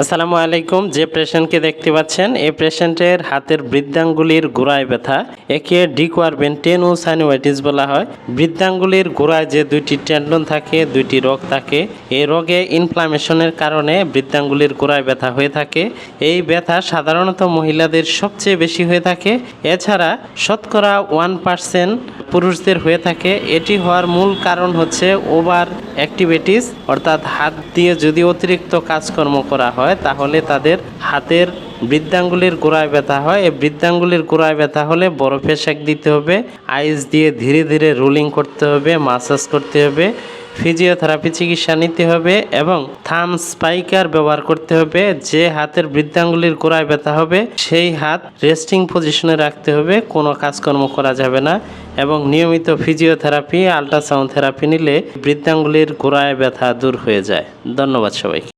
আসসালামু আলাইকুম। যে পেশেন্টকে দেখতে পাচ্ছেন, এই পেশেন্টের হাতের বৃদ্ধাঙ্গুলির গোড়ায় ব্যথা, একে ডিকোয়ারবেন টেন ও সাইনোভাইটিস বলা হয়। বৃদ্ধাঙ্গুলির গোড়ায় যে দুইটি টেন্ডন থাকে, দুইটি রোগ থাকে, এই রোগে ইনফ্লামেশনের কারণে বৃদ্ধাঙ্গুলির গোড়ায় ব্যথা হয়ে থাকে। এই ব্যথা সাধারণত মহিলাদের সবচেয়ে বেশি হয়ে থাকে। এছাড়া শতকরা ওয়ান পার্সেন্ট পুরুষদের হয়ে থাকে। এটি হওয়ার মূল কারণ হচ্ছে ওভার অ্যাক্টিভিটিস, অর্থাৎ হাত দিয়ে যদি অতিরিক্ত কাজকর্ম করা হয় তাহলে তাদের হাতের বৃদ্ধাঙ্গুলির গোড়ায় ব্যথা হয়। এই বৃদ্ধাঙ্গুলির গোড়ায় ব্যথা হলে বরফে সেক দিতে হবে, আইস দিয়ে ধীরে ধীরে রোলিং করতে হবে, মাসাজ করতে হবে, ফিজিওথেরাপি চিকিৎসা নিতে হবে এবং থাম স্পাইকার ব্যবহার করতে হবে। যে হাতের বৃদ্ধাঙ্গুলির গোড়ায় ব্যথা হবে, সেই হাত রেস্টিং পজিশনে রাখতে হবে, কোনো কাজকর্ম করা যাবে না এবং নিয়মিত ফিজিওথেরাপি, আল্ট্রাসাউন্ড থেরাপি নিলে বৃদ্ধাঙ্গুলির গোড়ায় ব্যথা দূর হয়ে যায়। ধন্যবাদ সবাইকে।